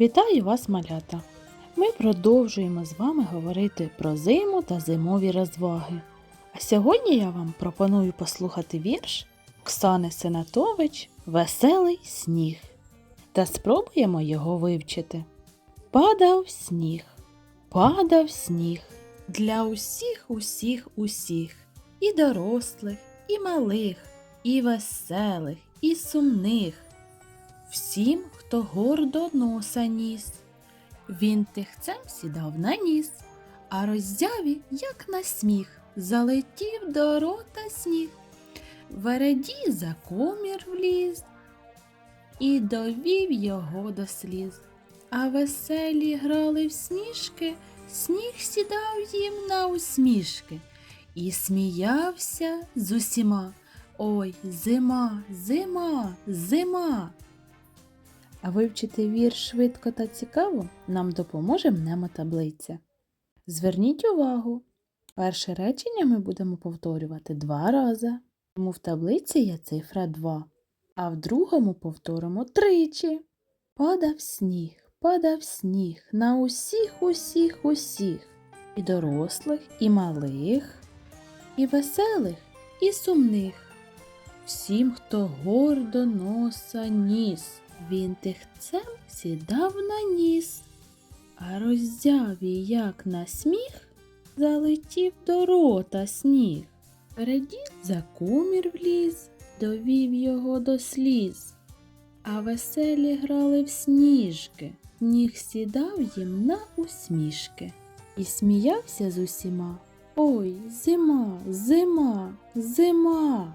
Вітаю вас, малята! Ми продовжуємо з вами говорити про зиму та зимові розваги. А сьогодні я вам пропоную послухати вірш Оксани Сенатович Веселий сніг та спробуємо його вивчити. Падав сніг, падав сніг для усіх, усіх, усіх, і дорослих, і малих, і веселих, і сумних. Всім, хто гордо носа ніс. Він тихцем сідав на ніс, а роззяві, як на сміх, залетів до рота сніг. Вереді за комір вліз і довів його до сліз. А веселі грали в сніжки, сніг сідав їм на усмішки і сміявся з усіма. Ой, зима, зима, зима. А вивчити вірш швидко та цікаво нам допоможе мнемотаблиця. Зверніть увагу, перше речення ми будемо повторювати два рази, тому в таблиці є цифра 2, а в другому повторимо тричі. Падав сніг, падав сніг на усіх, усіх, усіх, і дорослих, і малих, і веселих, і сумних. Всім, хто гордо носа ніс, він тихцем сідав на ніс, а роззяві, як на сміх, залетів до рота сніг. Впереді за кумір вліз, довів його до сліз, а веселі грали в сніжки, ніг сідав їм на усмішки. І сміявся з усіма. Ой, зима, зима, зима.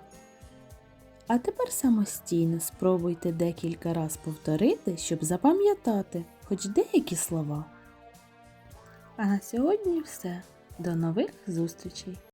А тепер самостійно спробуйте декілька раз повторити, щоб запам'ятати хоч деякі слова. А на сьогодні все. До нових зустрічей!